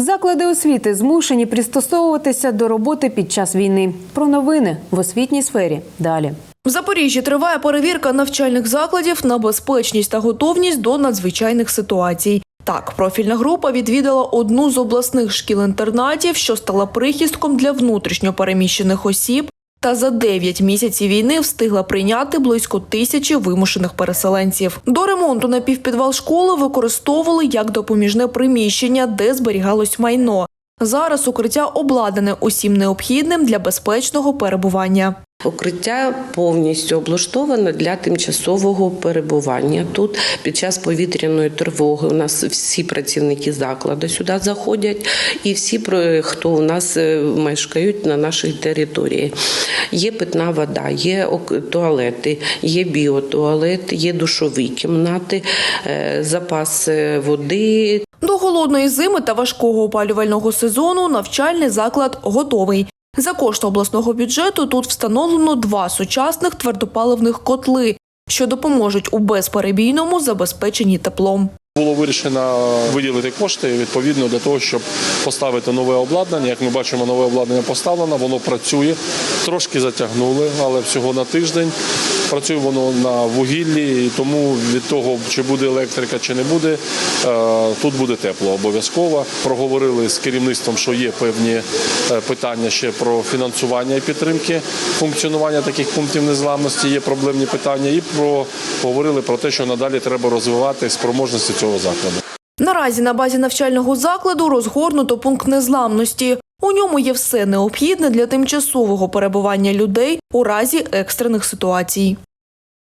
Заклади освіти змушені пристосовуватися до роботи під час війни. Про новини в освітній сфері далі. В Запоріжжі триває перевірка навчальних закладів на безпечність та готовність до надзвичайних ситуацій. Так, профільна група відвідала одну з обласних шкіл-інтернатів, що стала прихистком для внутрішньо переміщених осіб, та за 9 місяців війни встигла прийняти близько тисячі вимушених переселенців. До ремонту напівпідвал школи використовували як допоміжне приміщення, де зберігалось майно. Зараз укриття обладнане усім необхідним для безпечного перебування. Укриття повністю облаштоване для тимчасового перебування. Тут під час повітряної тривоги у нас всі працівники закладу сюди заходять, і всі, хто у нас е, мешкають на нашій території. Є питна вода, є туалети, є біотуалет, є душові кімнати, е, запас е, води, До холодної зими та важкого опалювального сезону навчальний заклад готовий. За кошти обласного бюджету тут встановлено два сучасних твердопаливних котли, що допоможуть у безперебійному забезпеченні теплом. Було вирішено виділити кошти відповідно для того, щоб поставити нове обладнання. Як ми бачимо, нове обладнання поставлено, воно працює. Трошки затягнули, але всього на тиждень. Працює воно на вугіллі, і тому від того, чи буде електрика, чи не буде, е, тут буде тепло обов'язково. Проговорили з керівництвом, що є певні е, питання ще про фінансування і підтримки функціонування таких пунктів незламності. Є проблемні питання, і про говорили про те, що надалі треба розвивати спроможності цього закладу. Наразі на базі навчального закладу розгорнуто пункт незламності. У ньому є все необхідне для тимчасового перебування людей у разі екстрених ситуацій.